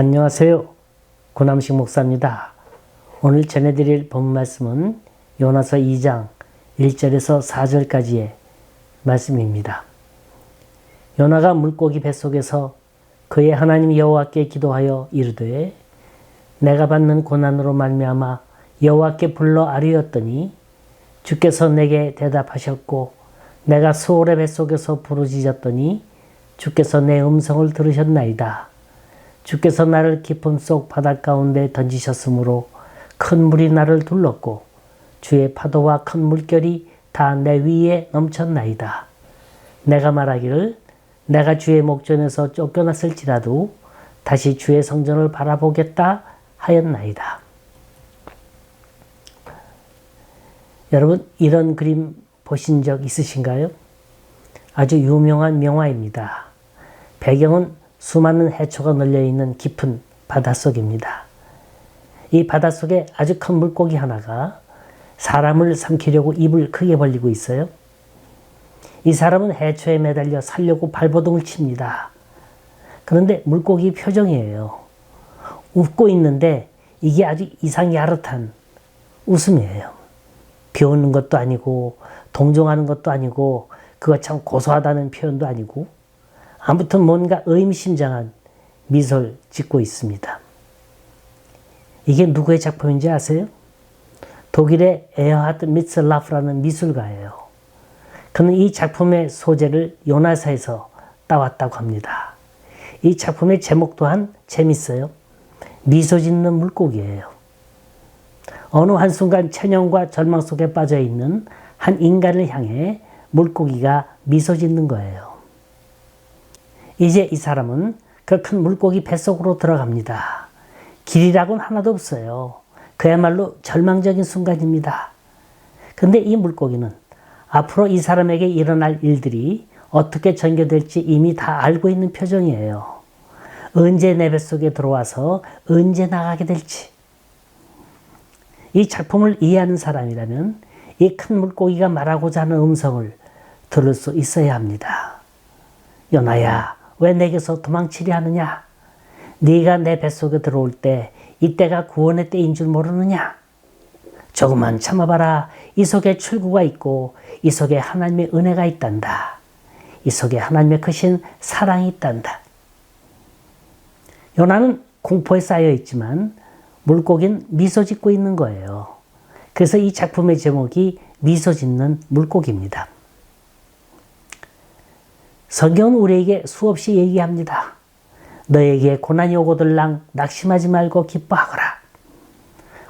안녕하세요. 고남식 목사입니다. 오늘 전해드릴 본 말씀은 요나서 2장 1절에서 4절까지의 말씀입니다. 요나가 물고기 뱃속에서 그의 하나님 여호와께 기도하여 이르되 내가 받는 고난으로 말미암아 여호와께 불러 아뢰었더니 주께서 내게 대답하셨고 내가 수월의 뱃속에서 부르짖었더니 주께서 내 음성을 들으셨나이다. 주께서 나를 깊음 속 바닷 가운데 던지셨으므로 큰 물이 나를 둘렀고 주의 파도와 큰 물결이 다 내 위에 넘쳤나이다. 내가 말하기를 내가 주의 목전에서 쫓겨났을지라도 다시 주의 성전을 바라보겠다 하였나이다. 여러분 이런 그림 보신 적 있으신가요? 아주 유명한 명화입니다. 배경은 수많은 해초가 널려 있는 깊은 바닷속입니다. 이 바닷속에 아주 큰 물고기 하나가 사람을 삼키려고 입을 크게 벌리고 있어요. 이 사람은 해초에 매달려 살려고 발버둥을 칩니다. 그런데 물고기 표정이에요. 웃고 있는데 이게 아주 이상 야릇한 웃음이에요. 비웃는 것도 아니고 동정하는 것도 아니고 그거 참 고소하다는 표현도 아니고 아무튼 뭔가 의미심장한 미소를 짓고 있습니다. 이게 누구의 작품인지 아세요? 독일의 에어하트 미츠라프라는 미술가예요. 그는 이 작품의 소재를 요나사에서 따왔다고 합니다. 이 작품의 제목 또한 재밌어요. 미소 짓는 물고기예요. 어느 한순간 천연과 절망 속에 빠져 있는 한 인간을 향해 물고기가 미소 짓는 거예요. 이제 이 사람은 그 큰 물고기 뱃속으로 들어갑니다. 길이라고는 하나도 없어요. 그야말로 절망적인 순간입니다. 근데 이 물고기는 앞으로 이 사람에게 일어날 일들이 어떻게 전개될지 이미 다 알고 있는 표정이에요. 언제 내 뱃속에 들어와서 언제 나가게 될지. 이 작품을 이해하는 사람이라면 이 큰 물고기가 말하고자 하는 음성을 들을 수 있어야 합니다. 연아야, 왜 내게서 도망치려 하느냐? 네가 내 뱃속에 들어올 때 이때가 구원의 때인 줄 모르느냐? 조금만 참아봐라. 이 속에 출구가 있고 이 속에 하나님의 은혜가 있단다. 이 속에 하나님의 크신 사랑이 있단다. 요나는 공포에 쌓여 있지만 물고기는 미소 짓고 있는 거예요. 그래서 이 작품의 제목이 미소 짓는 물고기입니다. 성경은 우리에게 수없이 얘기합니다. 너에게 고난이 오고들랑 낙심하지 말고 기뻐하거라.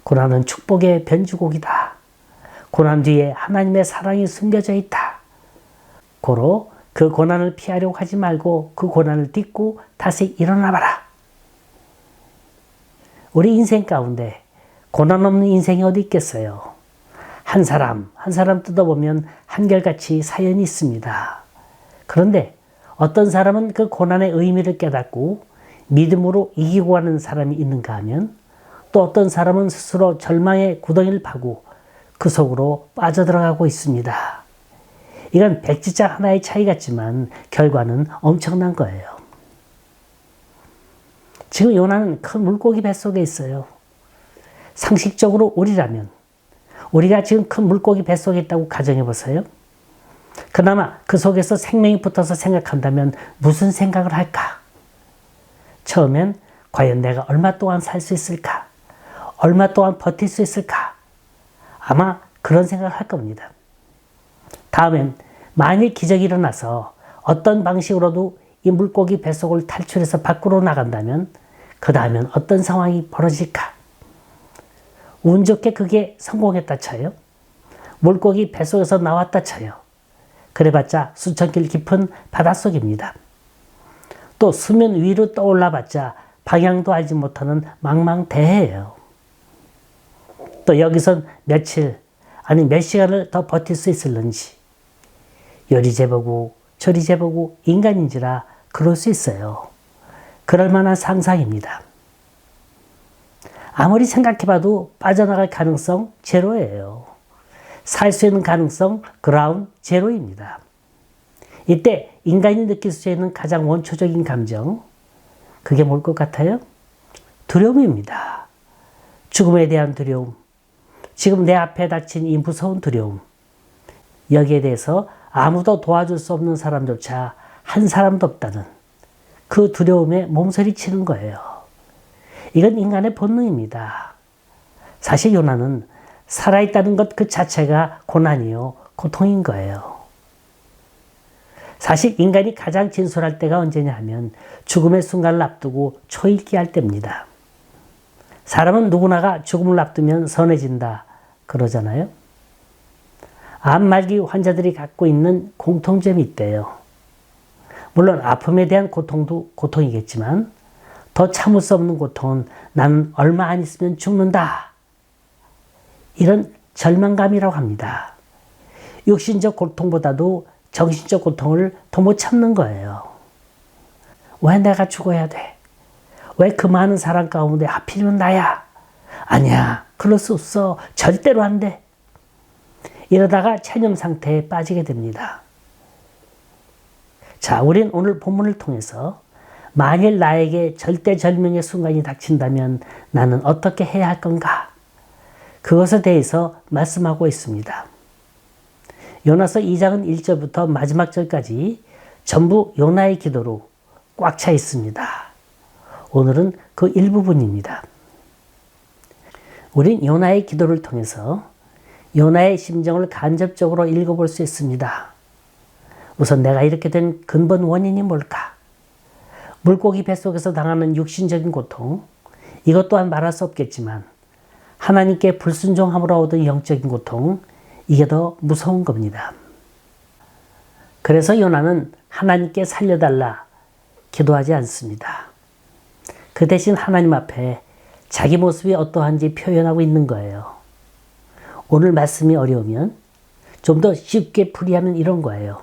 고난은 축복의 변주곡이다. 고난 뒤에 하나님의 사랑이 숨겨져 있다. 고로 그 고난을 피하려고 하지 말고 그 고난을 딛고 다시 일어나 봐라. 우리 인생 가운데 고난 없는 인생이 어디 있겠어요? 한 사람, 한 사람 뜯어보면 한결같이 사연이 있습니다. 그런데 어떤 사람은 그 고난의 의미를 깨닫고 믿음으로 이기고 가는 사람이 있는가 하면 또 어떤 사람은 스스로 절망의 구덩이를 파고 그 속으로 빠져들어가고 있습니다. 이건 백지장 하나의 차이 같지만 결과는 엄청난 거예요. 지금 요나는 큰 물고기 뱃속에 있어요. 상식적으로 우리라면 우리가 지금 큰 물고기 뱃속에 있다고 가정해 보세요. 그나마 그 속에서 생명이 붙어서 생각한다면 무슨 생각을 할까? 처음엔 과연 내가 얼마 동안 살 수 있을까? 얼마 동안 버틸 수 있을까? 아마 그런 생각을 할 겁니다. 다음엔 만일 기적이 일어나서 어떤 방식으로도 이 물고기 뱃속을 탈출해서 밖으로 나간다면 그 다음엔 어떤 상황이 벌어질까? 운 좋게 그게 성공했다 쳐요. 물고기 뱃속에서 나왔다 쳐요. 그래봤자 수천 길 깊은 바닷속입니다. 또 수면 위로 떠올라봤자 방향도 알지 못하는 망망대해예요. 또 여기선 며칠 아니 몇 시간을 더 버틸 수 있을런지 요리 재보고 저리 재보고 인간인지라 그럴 수 있어요. 그럴 만한 상상입니다. 아무리 생각해봐도 빠져나갈 가능성 제로예요. 살 수 있는 가능성 그라운 제로입니다. 이때 인간이 느낄 수 있는 가장 원초적인 감정 그게 뭘 것 같아요? 두려움입니다. 죽음에 대한 두려움, 지금 내 앞에 닥친 이 무서운 두려움, 여기에 대해서 아무도 도와줄 수 없는 사람조차 한 사람도 없다는 그 두려움에 몸서리치는 거예요. 이건 인간의 본능입니다. 사실 요나는 살아있다는 것 그 자체가 고난이요, 고통인 거예요. 사실 인간이 가장 진솔할 때가 언제냐 하면 죽음의 순간을 앞두고 초읽기 할 때입니다. 사람은 누구나가 죽음을 앞두면 선해진다 그러잖아요. 암 말기 환자들이 갖고 있는 공통점이 있대요. 물론 아픔에 대한 고통도 고통이겠지만 더 참을 수 없는 고통은 나는 얼마 안 있으면 죽는다. 이런 절망감이라고 합니다. 육신적 고통보다도 정신적 고통을 더 못 참는 거예요. 왜 내가 죽어야 돼? 왜 그 많은 사람 가운데 하필이면 나야? 아니야, 그럴 수 없어. 절대로 안 돼. 이러다가 체념 상태에 빠지게 됩니다. 자, 우린 오늘 본문을 통해서 만일 나에게 절대절명의 순간이 닥친다면 나는 어떻게 해야 할 건가? 그것에 대해서 말씀하고 있습니다. 요나서 2장은 1절부터 마지막 절까지 전부 요나의 기도로 꽉 차 있습니다. 오늘은 그 일부분입니다. 우린 요나의 기도를 통해서 요나의 심정을 간접적으로 읽어볼 수 있습니다. 우선 내가 이렇게 된 근본 원인이 뭘까? 물고기 뱃속에서 당하는 육신적인 고통, 이것 또한 말할 수 없겠지만, 하나님께 불순종함으로 얻은 영적인 고통, 이게 더 무서운 겁니다. 그래서 요나는 하나님께 살려달라 기도하지 않습니다. 그 대신 하나님 앞에 자기 모습이 어떠한지 표현하고 있는 거예요. 오늘 말씀이 어려우면 좀 더 쉽게 풀이하면 이런 거예요.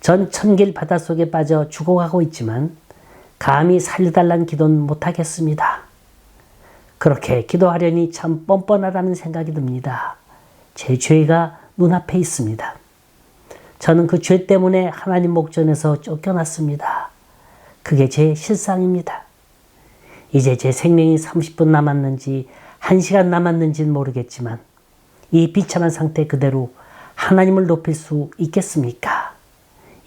전 천길 바닷 속에 빠져 죽어가고 있지만 감히 살려달라는 기도는 못하겠습니다. 그렇게 기도하려니 참 뻔뻔하다는 생각이 듭니다. 제 죄가 눈앞에 있습니다. 저는 그 죄 때문에 하나님 목전에서 쫓겨났습니다. 그게 제 실상입니다. 이제 제 생명이 30분 남았는지 1시간 남았는지는 모르겠지만 이 비참한 상태 그대로 하나님을 높일 수 있겠습니까?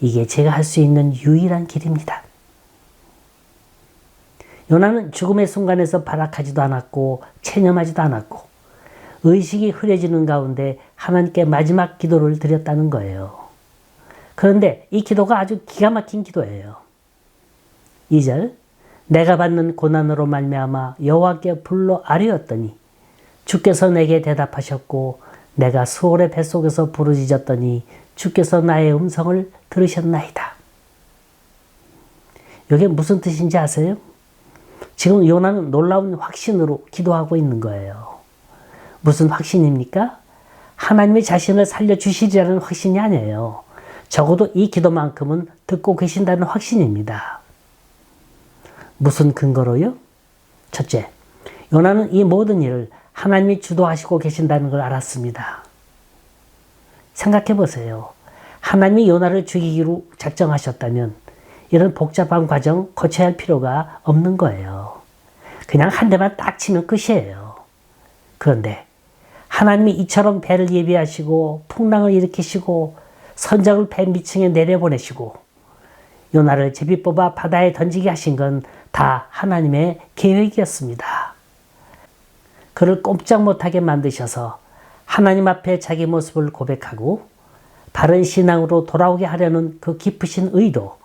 이게 제가 할 수 있는 유일한 길입니다. 요나는 죽음의 순간에서 발악하지도 않았고 체념하지도 않았고 의식이 흐려지는 가운데 하나님께 마지막 기도를 드렸다는 거예요. 그런데 이 기도가 아주 기가 막힌 기도예요. 2절 내가 받는 고난으로 말미암아 여호와께 불러 아뢰었더니 주께서 내게 대답하셨고 내가 수월의 뱃속에서 부르짖었더니 주께서 나의 음성을 들으셨나이다. 이게 무슨 뜻인지 아세요? 지금 요나는 놀라운 확신으로 기도하고 있는 거예요. 무슨 확신입니까? 하나님이 자신을 살려주시리라는 확신이 아니에요. 적어도 이 기도만큼은 듣고 계신다는 확신입니다. 무슨 근거로요? 첫째, 요나는 이 모든 일을 하나님이 주도하시고 계신다는 걸 알았습니다. 생각해 보세요. 하나님이 요나를 죽이기로 작정하셨다면 이런 복잡한 과정 거쳐야 할 필요가 없는 거예요. 그냥 한 대만 딱 치면 끝이에요. 그런데 하나님이 이처럼 배를 예비하시고 풍랑을 일으키시고 선장을 배 밑층에 내려보내시고 요나를 제비 뽑아 바다에 던지게 하신 건 다 하나님의 계획이었습니다. 그를 꼼짝 못하게 만드셔서 하나님 앞에 자기 모습을 고백하고 바른 신앙으로 돌아오게 하려는 그 깊으신 의도,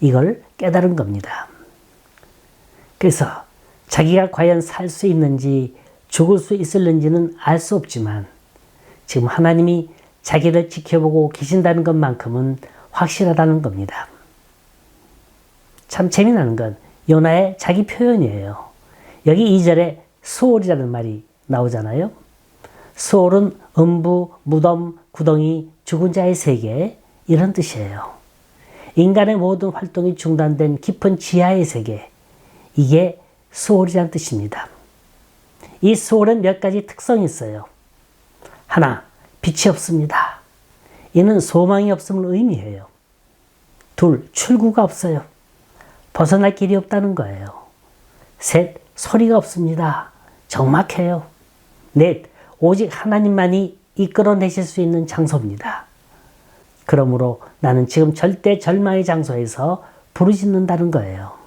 이걸 깨달은 겁니다. 그래서 자기가 과연 살 수 있는지 죽을 수 있을는지는 알 수 없지만 지금 하나님이 자기를 지켜보고 계신다는 것만큼은 확실하다는 겁니다. 참 재미나는 건 요나의 자기 표현이에요. 여기 2절에 수월이라는 말이 나오잖아요. 수월은 음부, 무덤, 구덩이, 죽은 자의 세계 이런 뜻이에요. 인간의 모든 활동이 중단된 깊은 지하의 세계 이게 수월이라는 뜻입니다. 이 수월은 몇 가지 특성이 있어요. 하나, 빛이 없습니다. 이는 소망이 없음을 의미해요. 둘, 출구가 없어요. 벗어날 길이 없다는 거예요. 셋, 소리가 없습니다. 적막해요. 넷, 오직 하나님만이 이끌어내실 수 있는 장소입니다. 그러므로 나는 지금 절대 절망의 장소에서 부르짖는다는 거예요.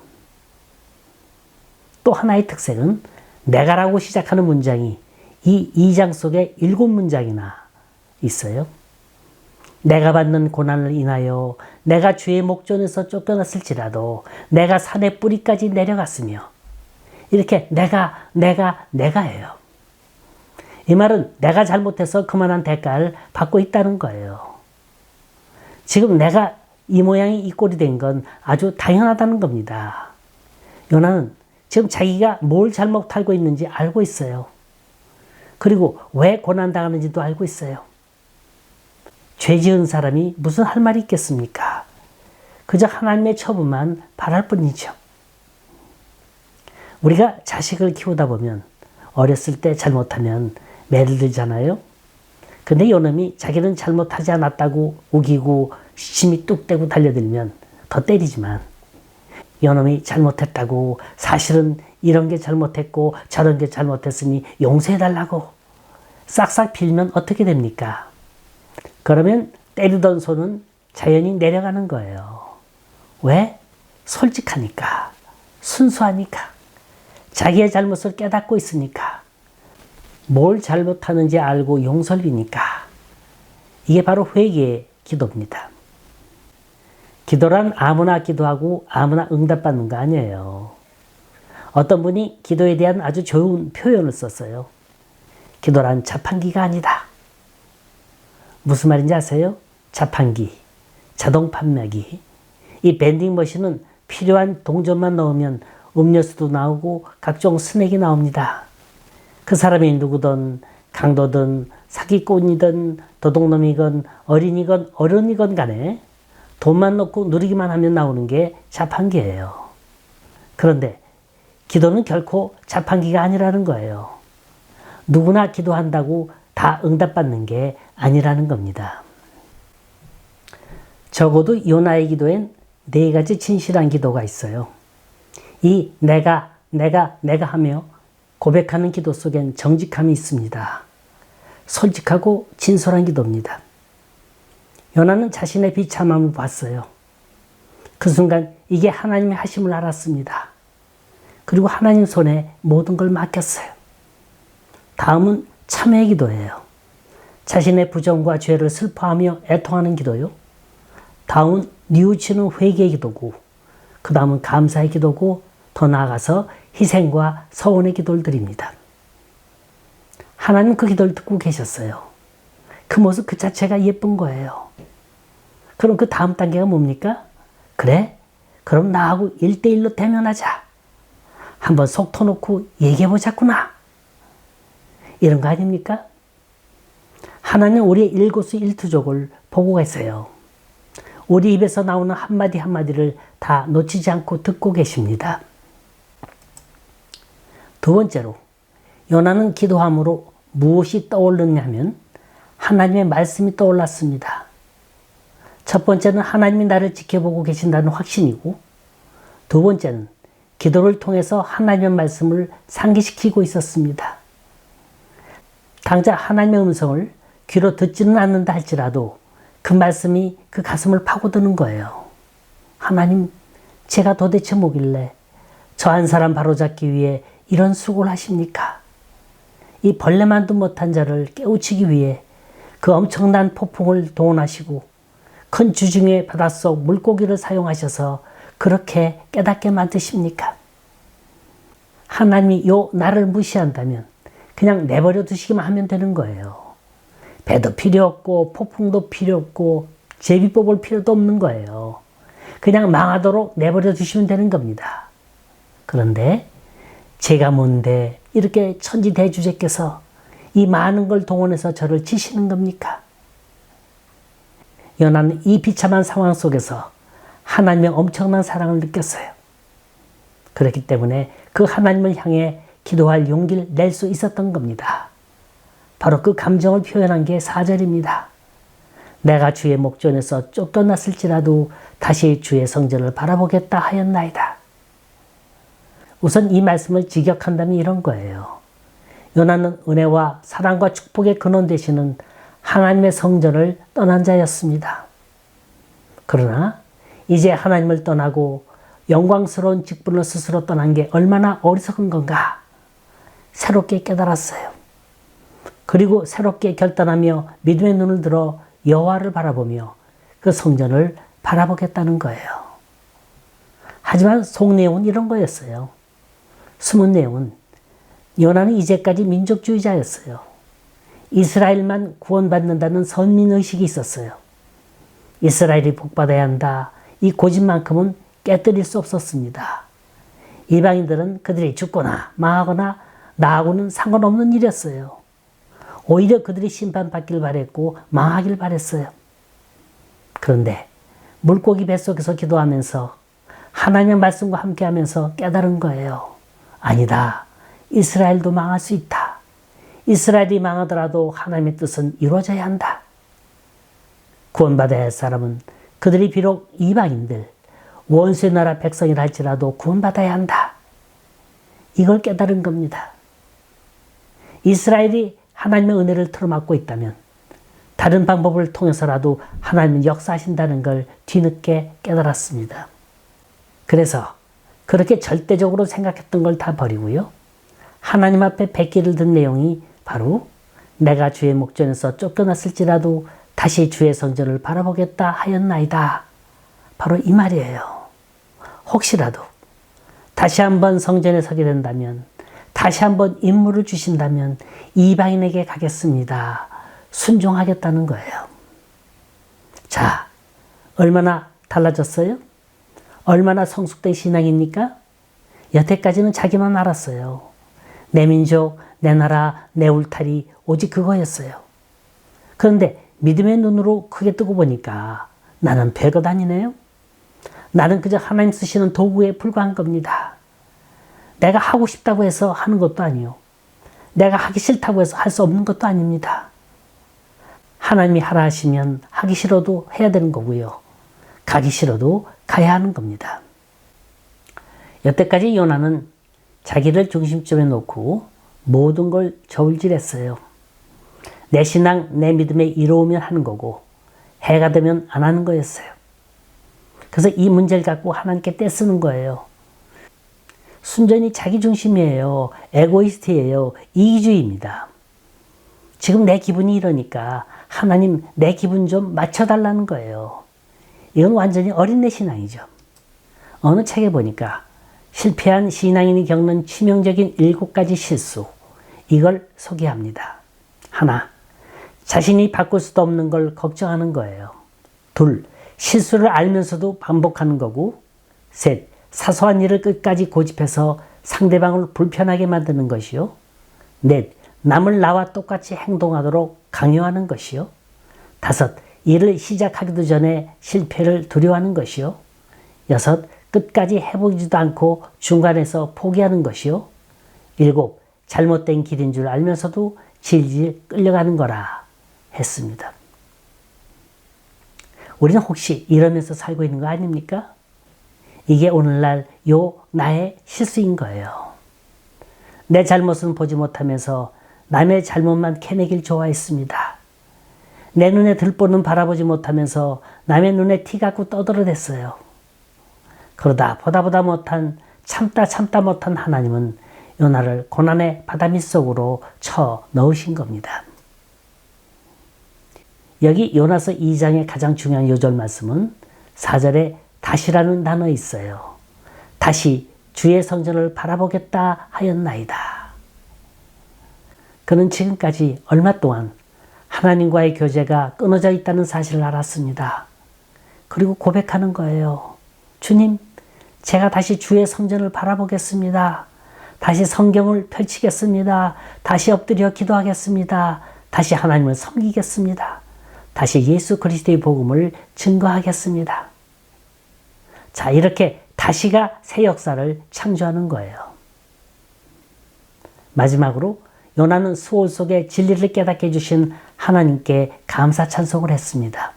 또 하나의 특색은 내가라고 시작하는 문장이 이 2장 속에 일곱 문장이나 있어요. 내가 받는 고난을 인하여 내가 주의 목전에서 쫓겨났을지라도 내가 산의 뿌리까지 내려갔으며 이렇게 내가 내가 내가예요. 이 말은 내가 잘못해서 그만한 대가를 받고 있다는 거예요. 지금 내가 이 모양이 이 꼴이 된 건 아주 당연하다는 겁니다. 요나는 지금 자기가 뭘 잘못하고 있는지 알고 있어요. 그리고 왜 고난당하는지도 알고 있어요. 죄 지은 사람이 무슨 할 말이 있겠습니까? 그저 하나님의 처분만 바랄 뿐이죠. 우리가 자식을 키우다 보면 어렸을 때 잘못하면 매를 들잖아요. 근데 요놈이 자기는 잘못하지 않았다고 우기고 심이 뚝대고 달려들면 더 때리지만 요놈이 잘못했다고 사실은 이런 게 잘못했고 저런 게 잘못했으니 용서해달라고 싹싹 빌면 어떻게 됩니까? 그러면 때리던 손은 자연히 내려가는 거예요. 왜? 솔직하니까. 순수하니까. 자기의 잘못을 깨닫고 있으니까. 뭘 잘못하는지 알고 용서를 비니까. 이게 바로 회개의 기도입니다. 기도란 아무나 기도하고 아무나 응답받는 거 아니에요. 어떤 분이 기도에 대한 아주 좋은 표현을 썼어요. 기도란 자판기가 아니다. 무슨 말인지 아세요? 자판기, 자동 판매기. 이 밴딩 머신은 필요한 동전만 넣으면 음료수도 나오고 각종 스낵이 나옵니다. 그 사람이 누구든 강도든 사기꾼이든 도둑놈이건 어린이건 어른이건 간에 돈만 넣고 누리기만 하면 나오는 게 자판기예요. 그런데 기도는 결코 자판기가 아니라는 거예요. 누구나 기도한다고 다 응답받는 게 아니라는 겁니다. 적어도 요나의 기도엔 네 가지 진실한 기도가 있어요. 이 내가, 내가, 내가 하며 고백하는 기도 속엔 정직함이 있습니다. 솔직하고 진솔한 기도입니다. 요나는 자신의 비참함을 봤어요. 그 순간 이게 하나님의 하심을 알았습니다. 그리고 하나님 손에 모든 걸 맡겼어요. 다음은 참회 기도예요. 자신의 부정과 죄를 슬퍼하며 애통하는 기도요. 다음은 뉘우치는 회개 기도고, 그 다음은 감사의 기도고, 더 나아가서 희생과 서원의 기도를 드립니다. 하나님 그 기도를 듣고 계셨어요. 그 모습 그 자체가 예쁜 거예요. 그럼 그 다음 단계가 뭡니까? 그래? 그럼 나하고 일대일로 대면하자. 한번 속 터놓고 얘기해보자꾸나. 이런 거 아닙니까? 하나님 우리의 일거수 일투족을 보고 계세요. 우리 입에서 나오는 한마디 한마디를 다 놓치지 않고 듣고 계십니다. 두 번째로, 요나는 기도함으로 무엇이 떠올랐냐면 하나님의 말씀이 떠올랐습니다. 첫 번째는 하나님이 나를 지켜보고 계신다는 확신이고, 두 번째는 기도를 통해서 하나님의 말씀을 상기시키고 있었습니다. 당장 하나님의 음성을 귀로 듣지는 않는다 할지라도 그 말씀이 그 가슴을 파고드는 거예요. 하나님, 제가 도대체 뭐길래 저 한 사람 바로잡기 위해 이런 수고를 하십니까? 이 벌레만도 못한 자를 깨우치기 위해 그 엄청난 폭풍을 동원하시고 큰 주중의 바닷속 물고기를 사용하셔서 그렇게 깨닫게 만드십니까? 하나님이 요 나를 무시한다면 그냥 내버려 두시기만 하면 되는 거예요. 배도 필요 없고 폭풍도 필요 없고 제비 뽑을 필요도 없는 거예요. 그냥 망하도록 내버려 두시면 되는 겁니다. 그런데 제가 뭔데 이렇게 천지 대주제께서 이 많은 걸 동원해서 저를 치시는 겁니까? 연하는 이 비참한 상황 속에서 하나님의 엄청난 사랑을 느꼈어요. 그렇기 때문에 그 하나님을 향해 기도할 용기를 낼 수 있었던 겁니다. 바로 그 감정을 표현한 게 4절입니다. 내가 주의 목전에서 쫓겨났을지라도 다시 주의 성전을 바라보겠다 하였나이다. 우선 이 말씀을 직역한다면 이런 거예요. 요나는 은혜와 사랑과 축복의 근원 되시는 하나님의 성전을 떠난 자였습니다. 그러나 이제 하나님을 떠나고 영광스러운 직분을 스스로 떠난 게 얼마나 어리석은 건가 새롭게 깨달았어요. 그리고 새롭게 결단하며 믿음의 눈을 들어 여호와를 바라보며 그 성전을 바라보겠다는 거예요. 하지만 속 내용은 이런 거였어요. 숨은 내용은 요나는 이제까지 민족주의자였어요. 이스라엘만 구원받는다는 선민의식이 있었어요. 이스라엘이 복받아야 한다. 이 고집만큼은 깨뜨릴 수 없었습니다. 이방인들은 그들이 죽거나 망하거나 나하고는 상관없는 일이었어요. 오히려 그들이 심판받길 바랬고 망하길 바랬어요. 그런데 물고기 뱃속에서 기도하면서 하나님의 말씀과 함께 하면서 깨달은 거예요. 아니다. 이스라엘도 망할 수 있다. 이스라엘이 망하더라도 하나님의 뜻은 이루어져야 한다. 구원받아야 할 사람은 그들이 비록 이방인들, 원수의 나라 백성이라 할지라도 구원받아야 한다. 이걸 깨달은 겁니다. 이스라엘이 하나님의 은혜를 틀어막고 있다면 다른 방법을 통해서라도 하나님은 역사하신다는 걸 뒤늦게 깨달았습니다. 그래서 그렇게 절대적으로 생각했던 걸 다 버리고요. 하나님 앞에 백기를 든 내용이 바로 내가 주의 목전에서 쫓겨났을지라도 다시 주의 성전을 바라보겠다 하였나이다. 바로 이 말이에요. 혹시라도 다시 한번 성전에 서게 된다면 다시 한번 임무를 주신다면 이방인에게 가겠습니다. 순종하겠다는 거예요. 자, 얼마나 달라졌어요? 얼마나 성숙된 신앙입니까? 여태까지는 자기만 알았어요. 내 민족, 내 나라, 내 울타리, 오직 그거였어요. 그런데 믿음의 눈으로 크게 뜨고 보니까 나는 별것 아니네요. 나는 그저 하나님 쓰시는 도구에 불과한 겁니다. 내가 하고 싶다고 해서 하는 것도 아니요. 내가 하기 싫다고 해서 할 수 없는 것도 아닙니다. 하나님이 하라 하시면 하기 싫어도 해야 되는 거고요. 가기 싫어도 가야 하는 겁니다. 여태까지 요나는 자기를 중심점에 놓고 모든 걸 저울질했어요. 내 신앙, 내 믿음에 이로우면 하는 거고 해가 되면 안 하는 거였어요. 그래서 이 문제를 갖고 하나님께 떼쓰는 거예요. 순전히 자기 중심이에요. 에고이스트예요. 이기주의입니다. 지금 내 기분이 이러니까 하나님 내 기분 좀 맞춰달라는 거예요. 이건 완전히 어린애 신앙이죠. 어느 책에 보니까 실패한 신앙인이 겪는 치명적인 일곱 가지 실수. 이걸 소개합니다. 하나, 자신이 바꿀 수도 없는 걸 걱정하는 거예요. 둘, 실수를 알면서도 반복하는 거고. 셋, 사소한 일을 끝까지 고집해서 상대방을 불편하게 만드는 것이요. 넷, 남을 나와 똑같이 행동하도록 강요하는 것이요. 다섯, 일을 시작하기도 전에 실패를 두려워하는 것이요. 여섯, 끝까지 해보지도 않고 중간에서 포기하는 것이요. 일곱, 잘못된 길인 줄 알면서도 질질 끌려가는 거라 했습니다. 우리는 혹시 이러면서 살고 있는 거 아닙니까? 이게 오늘날 요 나의 실수인 거예요. 내 잘못은 보지 못하면서 남의 잘못만 캐내길 좋아했습니다. 내 눈에 들보는 바라보지 못하면서 남의 눈에 티 갖고 떠들어댔어요. 그러다 보다 보다 못한 참다 참다 못한 하나님은 요나를 고난의 바다 밑속으로 쳐 넣으신 겁니다. 여기 요나서 2장의 가장 중요한 요절 말씀은 4절에 다시라는 단어 있어요. 다시 주의 성전을 바라보겠다 하였나이다. 그는 지금까지 얼마 동안 하나님과의 교제가 끊어져 있다는 사실을 알았습니다. 그리고 고백하는 거예요. 주님, 제가 다시 주의 성전을 바라보겠습니다. 다시 성경을 펼치겠습니다. 다시 엎드려 기도하겠습니다. 다시 하나님을 섬기겠습니다. 다시 예수 그리스도의 복음을 증거하겠습니다. 자, 이렇게 다시가 새 역사를 창조하는 거예요. 마지막으로 요나는 수월 속에 진리를 깨닫게 해주신 하나님께 감사 찬송을 했습니다.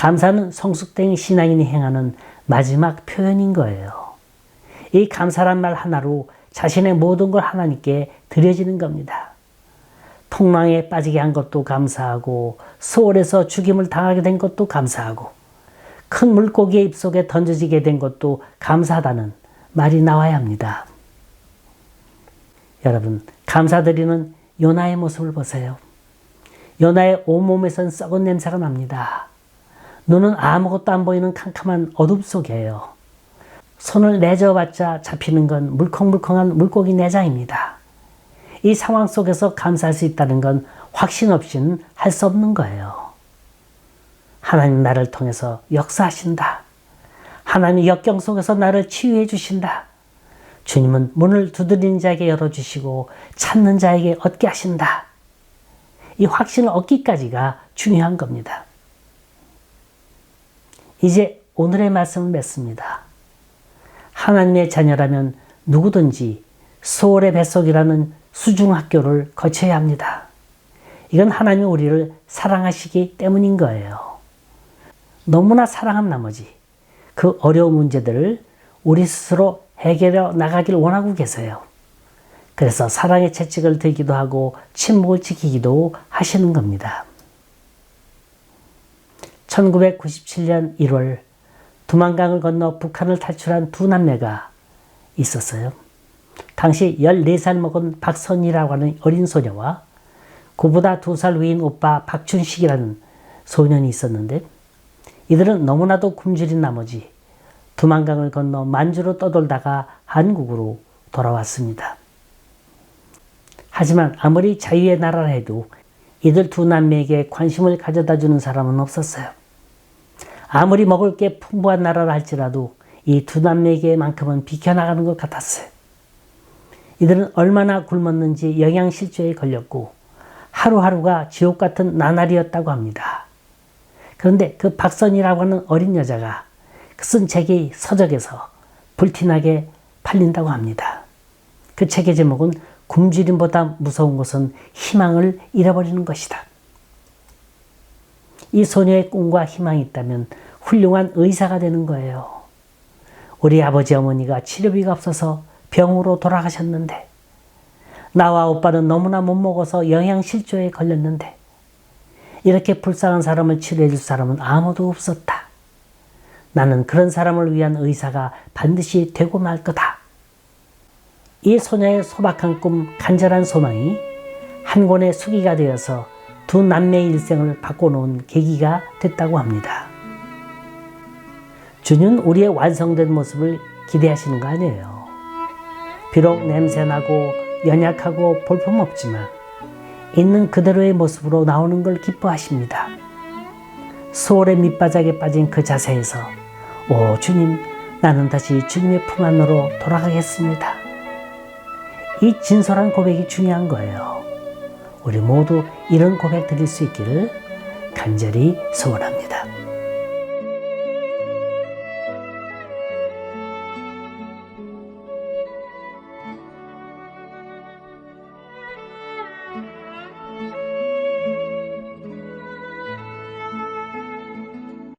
감사는 성숙된 신앙인이 행하는 마지막 표현인 거예요. 이 감사란 말 하나로 자신의 모든 걸 하나님께 드려지는 겁니다. 통랑에 빠지게 한 것도 감사하고 소홀에서 죽임을 당하게 된 것도 감사하고 큰 물고기의 입속에 던져지게 된 것도 감사하다는 말이 나와야 합니다. 여러분, 감사드리는 요나의 모습을 보세요. 요나의 온몸에선 썩은 냄새가 납니다. 눈은 아무것도 안 보이는 캄캄한 어둠 속이에요. 손을 내저봤자 잡히는 건 물컹물컹한 물고기 내장입니다. 이 상황 속에서 감사할 수 있다는 건 확신 없이는 할 수 없는 거예요. 하나님 나를 통해서 역사하신다. 하나님 역경 속에서 나를 치유해 주신다. 주님은 문을 두드리는 자에게 열어주시고 찾는 자에게 얻게 하신다. 이 확신을 얻기까지가 중요한 겁니다. 이제 오늘의 말씀을 맺습니다. 하나님의 자녀라면 누구든지 소월의 뱃속이라는 수중 학교를 거쳐야 합니다. 이건 하나님이 우리를 사랑하시기 때문인 거예요. 너무나 사랑한 나머지 그 어려운 문제들을 우리 스스로 해결해 나가길 원하고 계세요. 그래서 사랑의 채찍을 들기도 하고 침묵을 지키기도 하시는 겁니다. 1997년 1월 두만강을 건너 북한을 탈출한 두 남매가 있었어요. 당시 14살 먹은 박선이라고 하는 어린 소녀와 그보다 두 살 위인 오빠 박춘식이라는 소년이 있었는데 이들은 너무나도 굶주린 나머지 두만강을 건너 만주로 떠돌다가 한국으로 돌아왔습니다. 하지만 아무리 자유의 나라라 해도 이들 두 남매에게 관심을 가져다 주는 사람은 없었어요. 아무리 먹을 게 풍부한 나라라 할지라도 이 두 남매에게만큼은 비켜나가는 것 같았어요. 이들은 얼마나 굶었는지 영양실조에 걸렸고 하루하루가 지옥 같은 나날이었다고 합니다. 그런데 그 박선이라고 하는 어린 여자가 그쓴 책이 서적에서 불티나게 팔린다고 합니다. 그 책의 제목은 굶주림보다 무서운 것은 희망을 잃어버리는 것이다. 이 소녀의 꿈과 희망이 있다면 훌륭한 의사가 되는 거예요. 우리 아버지 어머니가 치료비가 없어서 병으로 돌아가셨는데 나와 오빠는 너무나 못 먹어서 영양실조에 걸렸는데 이렇게 불쌍한 사람을 치료해 줄 사람은 아무도 없었다. 나는 그런 사람을 위한 의사가 반드시 되고 말 거다. 이 소녀의 소박한 꿈, 간절한 소망이 한 권의 수기가 되어서 두 남매의 일생을 바꿔놓은 계기가 됐다고 합니다. 주는 우리의 완성된 모습을 기대하시는 거 아니에요. 비록 냄새나고 연약하고 볼품없지만 있는 그대로의 모습으로 나오는 걸 기뻐하십니다. 소울의 밑바닥에 빠진 그 자세에서 오 주님 나는 다시 주님의 품 안으로 돌아가겠습니다. 이 진솔한 고백이 중요한 거예요. 우리 모두 이런 고백 드릴 수 있기를 간절히 소원합니다.